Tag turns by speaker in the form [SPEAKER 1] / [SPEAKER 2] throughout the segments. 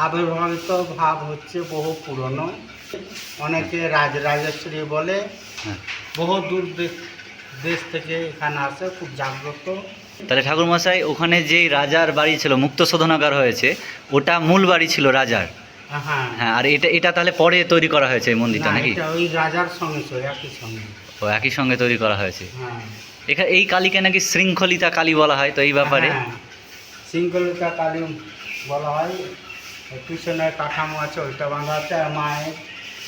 [SPEAKER 1] আবির্ভাবিত ভাব হচ্ছে বহু পুরনো। অনেকে রাজ রাজেশ্বরী বলে।
[SPEAKER 2] হ্যাঁ।
[SPEAKER 1] বহু দূর দেশ- থেকে এখানে আসে খুব জাগ্রত।
[SPEAKER 2] তাহলে ঠাকুরমশাই ওখানে যেই রাজার বাড়ি ছিল মুক্ত শোধনাগার হয়েছে ওটা মূল বাড়ি ছিল রাজার।
[SPEAKER 1] হ্যাঁ।
[SPEAKER 2] হ্যাঁ আর এটা এটা তাহলে পরে তৈরি করা হয়েছে এই মন্দিরটা নাকি?
[SPEAKER 1] ওই রাজার সঙ্গে একই সঙ্গে।
[SPEAKER 2] ও একই সঙ্গে তৈরি করা হয়েছে।
[SPEAKER 1] হ্যাঁ।
[SPEAKER 2] এখানে এই কালীকে নাকি শৃঙ্খলিতা কালী বলা হয় তো এই ব্যাপারে?
[SPEAKER 1] শৃঙ্খলিতা সিঙ্গলিকা কালী বলা হয়। কাঠামো আছে ওইটা বাঁধা আছে আর মায়ের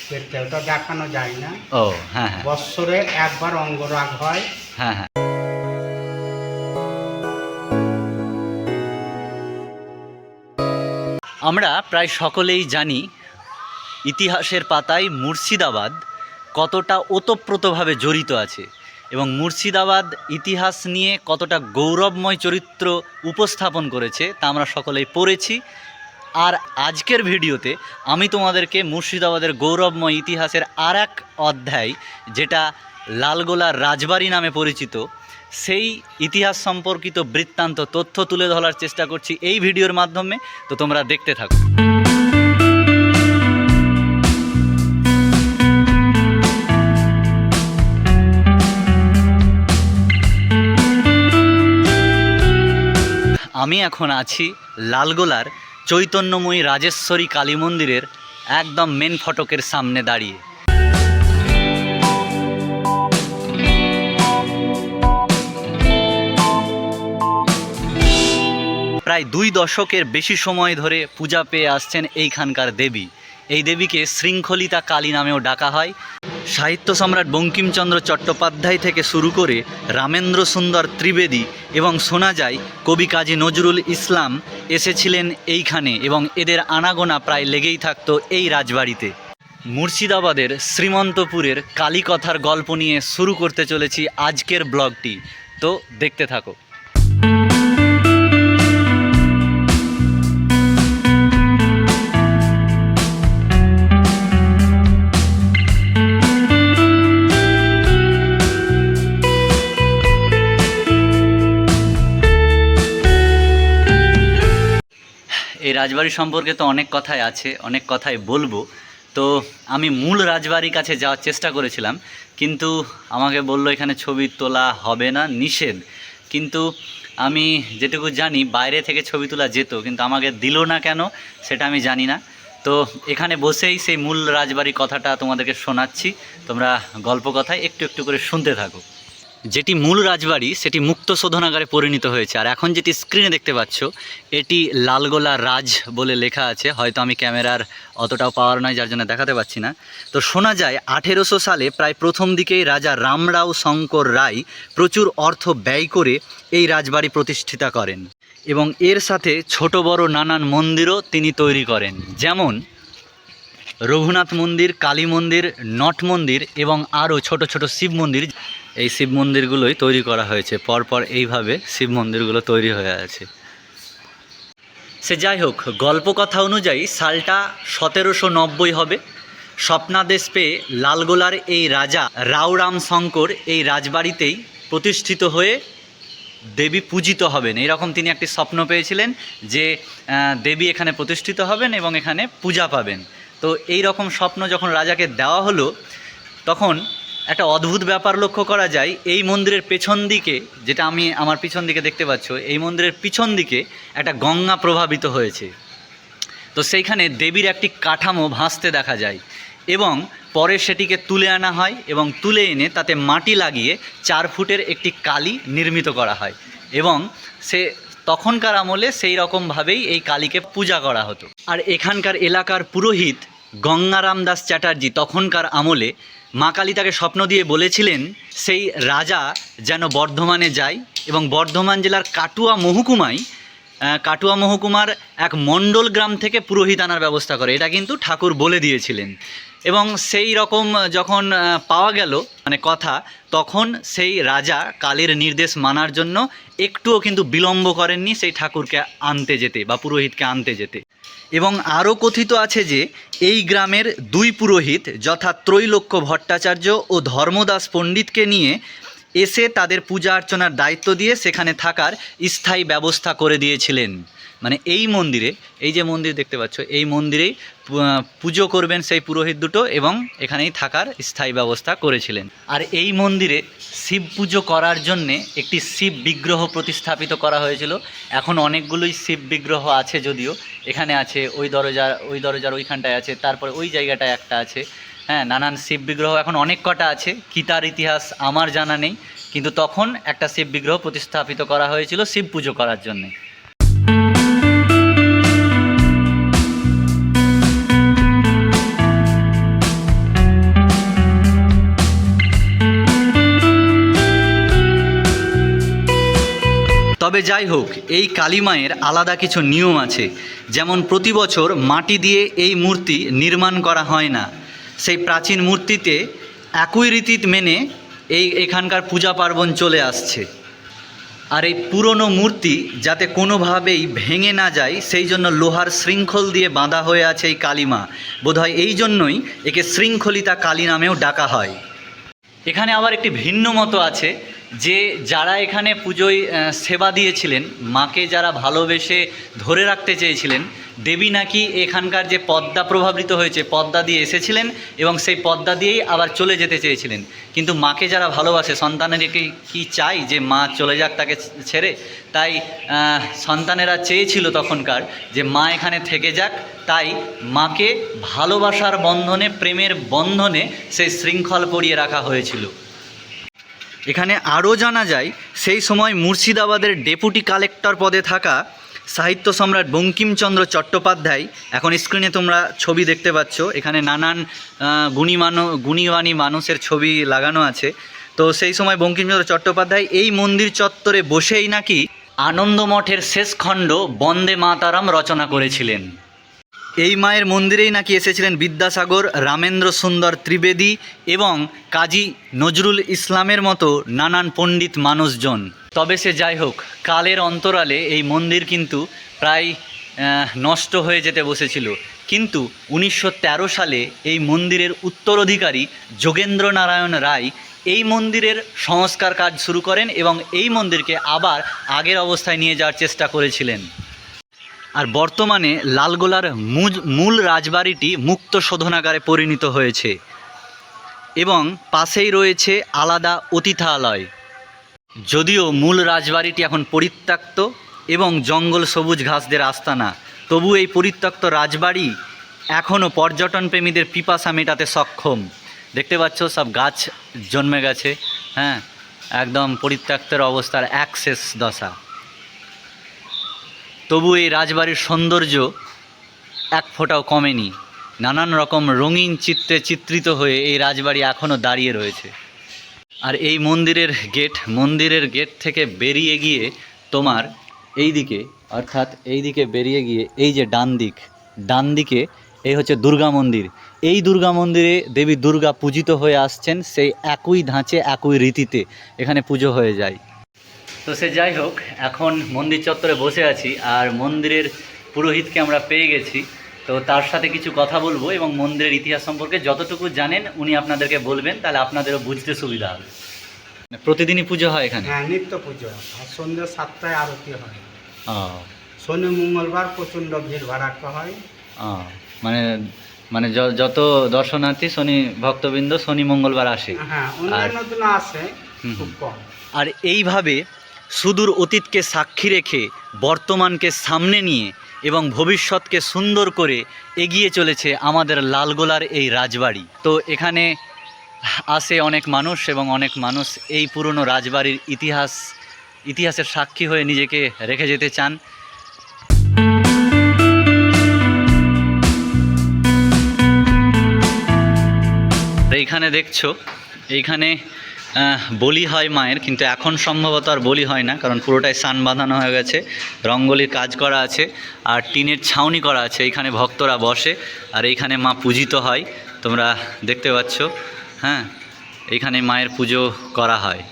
[SPEAKER 1] পেটটা ওটা দেখানো যায় না।
[SPEAKER 2] ও হ্যাঁ হ্যাঁ।
[SPEAKER 1] বৎসরে একবার অঙ্গরাগ হয়।
[SPEAKER 2] হ্যাঁ হ্যাঁ। আমরা প্রায় সকলেই জানি ইতিহাসের পাতায় মুর্শিদাবাদ কতটা ওতপ্রোতভাবে জড়িত আছে এবং মুর্শিদাবাদ ইতিহাস নিয়ে কতটা গৌরবময় চরিত্র উপস্থাপন করেছে তা আমরা সকলেই পড়েছি। আর আজকের ভিডিওতে আমি তোমাদেরকে মুর্শিদাবাদের গৌরবময় ইতিহাসের আর এক অধ্যায়, যেটা লালগোলার রাজবাড়ি নামে পরিচিত, সেই ইতিহাস সম্পর্কিত বৃত্তান্ত তথ্য তুলে ধরার চেষ্টা করছি এই ভিডিওর মাধ্যমে, তো তোমরা দেখতে থাকো। আমি এখন আছি লালগোলার চৈতন্যময়ী রাজেশ্বরী কালী মন্দিরের একদম মেন ফটকের সামনে দাঁড়িয়ে। প্রায় দুই দশকের বেশি সময় ধরে পূজা পেয়ে আসছেন এইখানকার দেবী। এই দেবীকে শৃঙ্খলিতা কালী নামেও ডাকা হয়। সাহিত্য সম্রাট বঙ্কিমচন্দ্র চট্টোপাধ্যায় থেকে শুরু করে রামেন্দ্র সুন্দর ত্রিবেদী এবং শোনা যায় কবি কাজী নজরুল ইসলাম এসেছিলেন এইখানে এবং এদের আনাগোনা প্রায় লেগেই থাকত এই রাজবাড়িতে। মুর্শিদাবাদের শ্রীমন্তপুরের কালীকথার গল্প নিয়ে শুরু করতে চলেছি আজকের ব্লগটি। তো দেখতে থাকো। এই রাজবাড়ি সম্পর্কে তো অনেক কথাই আছে, অনেক কথাই বলব। তো আমি মূল রাজবাড়ির কাছে যাওয়ার চেষ্টা করেছিলাম, কিন্তু আমাকে বলল এখানে ছবি তোলা হবে না, নিষেধ। কিন্তু আমি যেটুকু জানি, বাইরে থেকে ছবি তোলা যেত, কিন্তু আমাকে দিল না কেন, সেটা আমি জানি না। তো এখানে বসেই সেই মূল রাজবাড়ির কথাটা তোমাদেরকে শোনাচ্ছি, তোমরা গল্প কথায় একটু একটু করে শুনতে থাকো। যেটি মূল রাজবাড়ি, সেটি মুক্ত শোধনাগারে পরিণত হয়েছে। আর এখন যেটি স্ক্রিনে দেখতে পাচ্ছ, এটি লালগোলা রাজ বলে লেখা আছে। হয়তো আমি ক্যামেরার অতটাও পাওয়ার নয়, যার জন্য দেখাতে পাচ্ছি না। তো শোনা যায়, আঠেরোশো সালে প্রায় প্রথম দিকেই রাজা রামরাও শঙ্কর রায় প্রচুর অর্থ ব্যয় করে এই রাজবাড়ি প্রতিষ্ঠিতা করেন। এবং এর সাথে ছোট বড় নানান মন্দিরও তিনি তৈরি করেন। যেমন রঘুনাথ মন্দির, কালী মন্দির, নট মন্দির এবং আরও ছোট ছোট শিব মন্দির। এই শিব মন্দিরগুলোই তৈরি করা হয়েছে। পরপর এইভাবে শিব মন্দিরগুলো তৈরি হয়ে আছে। সে যাই হোক, গল্পকথা অনুযায়ী সালটা সতেরোশো নব্বই হবে। স্বপ্নাদেশ পেয়ে লালগোলার এই রাজা রাওরাম শঙ্কর এই রাজবাড়িতেই প্রতিষ্ঠিত হয়ে দেবী পূজিত হবেন। এরকম তিনি একটি স্বপ্ন পেয়েছিলেন যে দেবী এখানে প্রতিষ্ঠিত হবেন এবং এখানে পূজা পাবেন। তো এই রকম স্বপ্ন যখন রাজাকে দেওয়া হলো, তখন একটা অদ্ভুত ব্যাপার লক্ষ্য করা যায়, এই মন্দিরের পেছন দিকে, যেটা আমি আমার পিছন দিকে দেখতে পাচ্ছ, এই মন্দিরের পিছন দিকে একটা গঙ্গা প্রভাবিত হয়েছে। তো সেইখানে দেবীর একটি কাঠামো ভাসতে দেখা যায় এবং পরে সেটিকে তুলে আনা হয় এবং তুলে এনে তাতে মাটি লাগিয়ে চার ফুটের একটি কালী নির্মিত করা হয় এবং সে তখনকার আমলে সেই রকমভাবেই এই কালীকে পূজা করা হতো। আর এখানকার এলাকার পুরোহিত গঙ্গারাম দাস চ্যাটার্জি তখনকার আমলে মা কালী তাকে স্বপ্ন দিয়ে বলেছিলেন, সেই রাজা যেন বর্ধমানে যায় এবং বর্ধমান জেলার কাটুয়া মহকুমায় কাটুয়া মহকুমার এক মণ্ডল গ্রাম থেকে পুরোহিত আনার ব্যবস্থা করে। এটা কিন্তু ঠাকুর বলে দিয়েছিলেন। এবং সেই রকম যখন পাওয়া গেল মানে কথা, তখন সেই রাজা কালের নির্দেশ মানার জন্য একটুও কিন্তু বিলম্ব করেননি সেই ঠাকুরকে আনতে যেতে বা পুরোহিতকে আনতে যেতে। এবং আরও কথিত আছে যে এই গ্রামের দুই পুরোহিত যথা ত্রৈলোক্য ভট্টাচার্য ও ধর্মদাস পণ্ডিতকে নিয়ে এসে তাদের পূজা অর্চনার দায়িত্ব দিয়ে সেখানে থাকার স্থায়ী ব্যবস্থা করে দিয়েছিলেন। মানে এই মন্দিরে, এই যে মন্দির দেখতে পাচ্ছ, এই মন্দিরেই পুজো করবেন সেই পুরোহিত দুটো এবং এখানেই থাকার স্থায়ী ব্যবস্থা করেছিলেন। আর এই মন্দিরে শিব পুজো করার জন্যে একটি শিব বিগ্রহ প্রতিস্থাপিত করা হয়েছিল। এখন অনেকগুলোই শিব বিগ্রহ আছে যদিও, এখানে আছে ওই দরজার ওই দরজার ওইখানটায় আছে, তারপরে ওই জায়গাটায় একটা আছে। হ্যাঁ নানান শিব বিগ্রহ এখন অনেক কটা আছে কি তার ইতিহাস আমার জানা নেই, কিন্তু তখন একটা শিব বিগ্রহ প্রতিস্থাপিত করা হয়েছিল শিব পুজো করার জন্যে। তবে যাই হোক, এই কালী মায়ের আলাদা কিছু নিয়ম আছে। যেমন প্রতি বছর মাটি দিয়ে এই মূর্তি নির্মাণ করা হয় না। সেই প্রাচীন মূর্তিতে একই রীতি মেনে এই এখানকার পূজা পার্বণ চলে আসছে। আর এই পুরনো মূর্তি যাতে কোনোভাবেই ভেঙে না যায়, সেই জন্য লোহার শৃঙ্খল দিয়ে বাঁধা হয়ে আছে এই কালীমা বোধহয় এই জন্যই একে শৃঙ্খলিতা কালী নামেও ডাকা হয়। এখানে আবার একটি ভিন্ন মতো আছে। যে যারা এখানে পুজোয় সেবা দিয়েছিলেন, মাকে যারা ভালোবেসে ধরে রাখতে চেয়েছিলেন, দেবী নাকি এখানকার যে পদ্মা প্রভাবিত হয়েছে, পদ্মা দিয়ে এসেছিলেন এবং সেই পদ্মা দিয়েই আবার চলে যেতে চেয়েছিলেন। কিন্তু মাকে যারা ভালোবাসে, সন্তানের কি কি চাই যে মা চলে যাক তাকে ছেড়ে? তাই সন্তানেরা চেয়েছিল তখনকার যে মা এখানে থেকে যাক। তাই মাকে ভালোবাসার বন্ধনে, প্রেমের বন্ধনে সেই শৃঙ্খল পরিয়ে রাখা হয়েছিল। এখানে আরও জানা যায়, সেই সময় মুর্শিদাবাদের ডেপুটি কালেক্টর পদে থাকা সাহিত্য সম্রাট বঙ্কিমচন্দ্র চট্টোপাধ্যায়, এখন স্ক্রিনে তোমরা ছবি দেখতে পাচ্ছ, এখানে নানান গুণী মানো গুণীমানী মানুষের ছবি লাগানো আছে। তো সেই সময় বঙ্কিমচন্দ্র চট্টোপাধ্যায় এই মন্দির চত্বরে বসেই নাকি আনন্দমঠের শেষ খণ্ড বন্দে মাতারাম রচনা করেছিলেন। এই মায়ের মন্দিরেই নাকি এসেছিলেন বিদ্যাসাগর, রামেন্দ্র সুন্দর ত্রিবেদী এবং কাজী নজরুল ইসলামের মতো নানান পণ্ডিত মানুষজন। তবে সে যাই হোক, কালের অন্তরালে এই মন্দির কিন্তু প্রায় নষ্ট হয়ে যেতে বসেছিল। কিন্তু উনিশশো তেরো সালে এই মন্দিরের উত্তরাধিকারী যোগেন্দ্র নারায়ণ রায় এই মন্দিরের সংস্কার কাজ শুরু করেন এবং এই মন্দিরকে আবার আগের অবস্থায় নিয়ে যাওয়ার চেষ্টা করেছিলেন। আর বর্তমানে লালগোলার মূল রাজবাড়িটি মুক্ত শোধনাগারে পরিণত হয়েছে এবং পাশেই রয়েছে আলাদা অতিথালয়। যদিও মূল রাজবাড়িটি এখন পরিত্যক্ত এবং জঙ্গল সবুজ ঘাসদের আস্তানা, তবু এই পরিত্যক্ত রাজবাড়ি এখনও পর্যটন প্রেমীদের পিপাসা মেটাতে সক্ষম। দেখতে পাচ্ছ, সব গাছ জন্মে গেছে হ্যাঁ একদম পরিত্যক্তের অবস্থার অ্যাক্সেস দশা। তবু এই রাজবাড়ির সৌন্দর্য এক ফোঁটাও কমেনি। নানান রকম রঙিন চিত্রে চিত্রিত হয়ে এই রাজবাড়ি এখনও দাঁড়িয়ে রয়েছে। আর এই মন্দিরের গেট মন্দিরের গেট থেকে বেরিয়ে গিয়ে তোমার এই দিকে অর্থাৎ এই দিকে বেরিয়ে গিয়ে এই যে ডান দিক, ডান দিকে এই হচ্ছে দুর্গা মন্দির। এই দুর্গা মন্দিরে দেবী দুর্গা পূজিত হয়ে আসছেন সেই একই ধাঁচে, একই রীতিতে এখানে পুজো হয়ে যায়। তো সে যাই হোক এখন মন্দির চত্বরে বসে আছি আর মন্দিরের পুরোহিতকে আমরা পেয়ে গেছি। তো তার সাথে কিছু কথা বলব এবং মন্দিরের ইতিহাস সম্পর্কে যতটুকু জানেন উনি আপনাদেরকে বলবেন তাহলে আপনাদেরও বুঝতে সুবিধা হবে। প্রতিদিনই পুজো হয় এখানে?
[SPEAKER 1] হ্যাঁ নিত্য পুজো আর সন্ধ্যে সাতটায় আরতি হয়। শনি মঙ্গলবার প্রচণ্ড ভিড় ভাড়াক্কা হয়।
[SPEAKER 2] ও মানে মানে য- যত দর্শনার্থী শনি ভক্তবৃন্দ শনি মঙ্গলবার আসে।
[SPEAKER 1] হ্যাঁ অন্যান্য দিন আসে খুব কম।
[SPEAKER 2] আর এইভাবে সুদূর অতীতকে সাক্ষী রেখে বর্তমানকে সামনে নিয়ে এবং ভবিষ্যৎকে সুন্দর করে এগিয়ে চলেছে আমাদের লালগোলার এই রাজবাড়ি। তো এখানে আসে অনেক মানুষ এবং অনেক মানুষ এই পুরনো রাজবাড়ির ইতিহাস, ইতিহাসের সাক্ষী হয়ে নিজেকে রেখে যেতে চান। এইখানে দেখছ এইখানে বলি হয় মায়ের, কিন্তু এখন সম্ভবত আর বলি হয় না, কারণ পুরোটাই সান বাঁধানো হয়ে গেছে, রঙ্গলির কাজ করা আছে, আর টিনের ছাউনি করা আছে, এইখানে ভক্তরা বসে, আর এইখানে মা পূজিত হয়, তোমরা দেখতে পাচ্ছ হ্যাঁ এইখানে মায়ের পুজো করা হয়।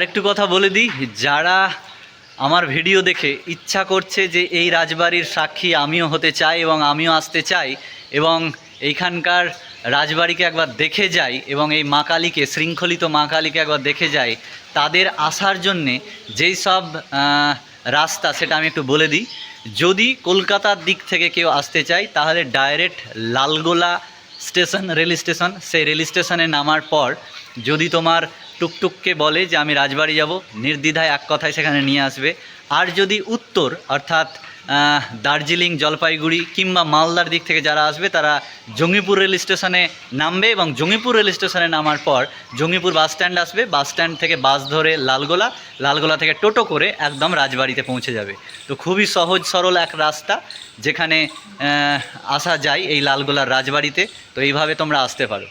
[SPEAKER 2] আরেকটু কথা বলে দিই, যারা আমার ভিডিও দেখে ইচ্ছা করছে যে এই রাজবাড়ির সাক্ষী আমিও হতে চাই এবং আমিও আসতে চাই এবং এইখানকার রাজবাড়িকে একবার দেখে যাই এবং এই মা কালীকে, শৃঙ্খলিত মা কালীকে একবার দেখে যাই, তাদের আসার জন্যে যেই সব রাস্তা সেটা আমি একটু বলে দিই। যদি কলকাতার দিক থেকে কেউ আসতে চায়, তাহলে direct Lalgola station, rail station, সেই রেল স্টেশনে নামার পর যদি তোমার টুকটুককে বলে যে আমি রাজবাড়ি যাব, নির্দ্বিধায় এক কথায় সেখানে নিয়ে আসবে। আর যদি উত্তর, অর্থাৎ দার্জিলিং, জলপাইগুড়ি কিংবা মালদার দিক থেকে যারা আসবে, তারা জঙ্গিপুর রেল স্টেশনে নামবে এবং জঙ্গিপুর রেল স্টেশনে নামার পর জঙ্গিপুর বাস স্ট্যান্ড আসবে। বাস স্ট্যান্ড থেকে বাস ধরে লালগোলা লালগোলা থেকে টোটো করে একদম রাজবাড়িতে পৌঁছে যাবে। তো খুবই সহজ, সরল এক রাস্তা যেখানে আসা যায় এই লালগোলার রাজবাড়িতে। তো এইভাবে তোমরা আসতে পারো।